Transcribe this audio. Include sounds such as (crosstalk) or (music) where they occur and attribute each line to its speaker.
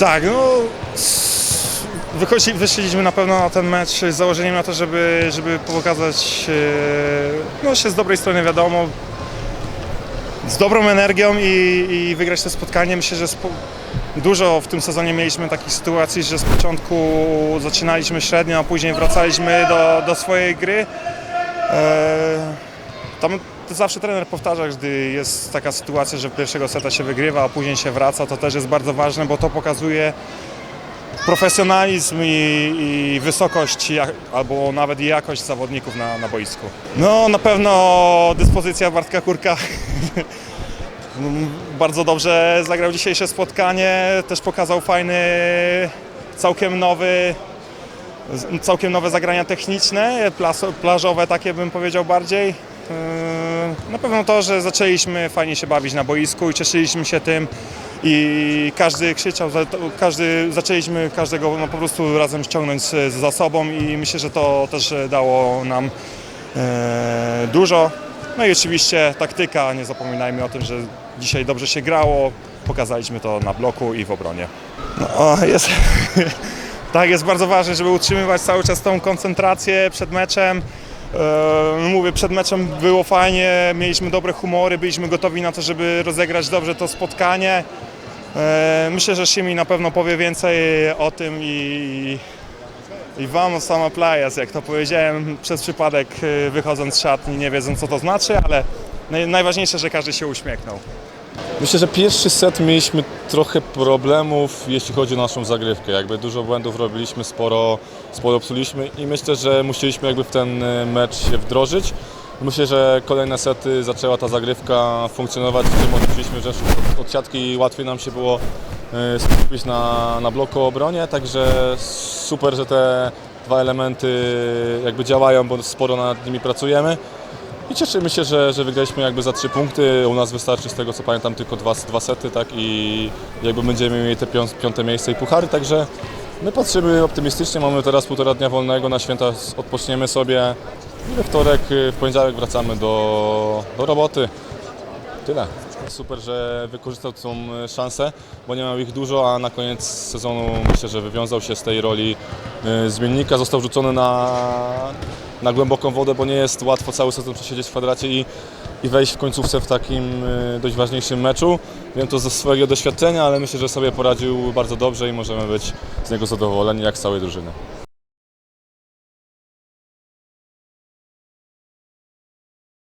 Speaker 1: Tak, no wychodzi, wyszliśmy na pewno na ten mecz z założeniem na to, żeby, żeby pokazać e, no, się z dobrej strony wiadomo, z dobrą energią i, i wygrać to spotkanie. Myślę, że spo, dużo w tym sezonie mieliśmy takich sytuacji, że z początku zaczynaliśmy średnio, a później wracaliśmy do, do swojej gry. E, tam zawsze trener powtarza, gdy jest taka sytuacja, że pierwszego seta się wygrywa, a później się wraca, to też jest bardzo ważne, bo to pokazuje profesjonalizm i, i wysokość, albo nawet jakość zawodników na, na boisku. No na pewno dyspozycja Bartka Kurka (laughs) bardzo dobrze zagrał dzisiejsze spotkanie, też pokazał fajny, całkiem nowy, całkiem nowe zagrania techniczne, plażowe takie bym powiedział bardziej. Yy, Na pewno to, że zaczęliśmy fajnie się bawić na boisku i cieszyliśmy się tym i każdy krzyczał, każdy, zaczęliśmy każdego no, po prostu razem ściągnąć z- za sobą i myślę, że to też dało nam e, dużo. No i oczywiście taktyka, nie zapominajmy o tym, że dzisiaj dobrze się grało, pokazaliśmy to na bloku i w obronie. No, jest, (laughs) tak, jest bardzo ważne, żeby utrzymywać cały czas tą koncentrację przed meczem. E, mówię, przed meczem było fajnie, mieliśmy dobre humory, byliśmy gotowi na to, żeby rozegrać dobrze to spotkanie. E, myślę, że Szymi na pewno powie więcej o tym i, i vamos sama playas, jak to powiedziałem przez przypadek e, wychodząc z szatni, nie wiedząc co to znaczy, ale naj, najważniejsze, że każdy się uśmiechnął.
Speaker 2: Myślę, że pierwszy set mieliśmy trochę problemów, jeśli chodzi o naszą zagrywkę. Jakby dużo błędów robiliśmy, sporo, sporo i myślę, że musieliśmy jakby w ten e, mecz się wdrożyć. Myślę, że kolejne sety zaczęła ta zagrywka funkcjonować, czym odczuliśmy, że od, siatki łatwiej nam się było e, skupić na, na bloku obronie, także super, że te dwa elementy jakby działają, bo sporo nad nimi pracujemy. I cieszymy się, że, że wygraliśmy jakby za trzy punkty. U nas wystarczy z tego co pamiętam tylko dwa, dwa sety, tak? I jakby będziemy mieli te pią- piąte miejsce i puchary, także my patrzymy optymistycznie. Mamy teraz półtora dnia wolnego na święta, odpoczniemy sobie. I we wtorek, y, w poniedziałek wracamy do, do roboty. Tyle. Super, że wykorzystał tą y, szansę, bo nie miał ich dużo, a na koniec sezonu myślę, że wywiązał się z tej roli y, zmiennika. Został rzucony na, na głęboką wodę, bo nie jest łatwo cały sezon przesiedzieć w kwadracie i, i wejść w końcówce w takim y, dość ważniejszym meczu. Wiem to ze swojego doświadczenia, ale myślę, że sobie poradził bardzo dobrze i możemy być z niego zadowoleni jak z całej drużyny.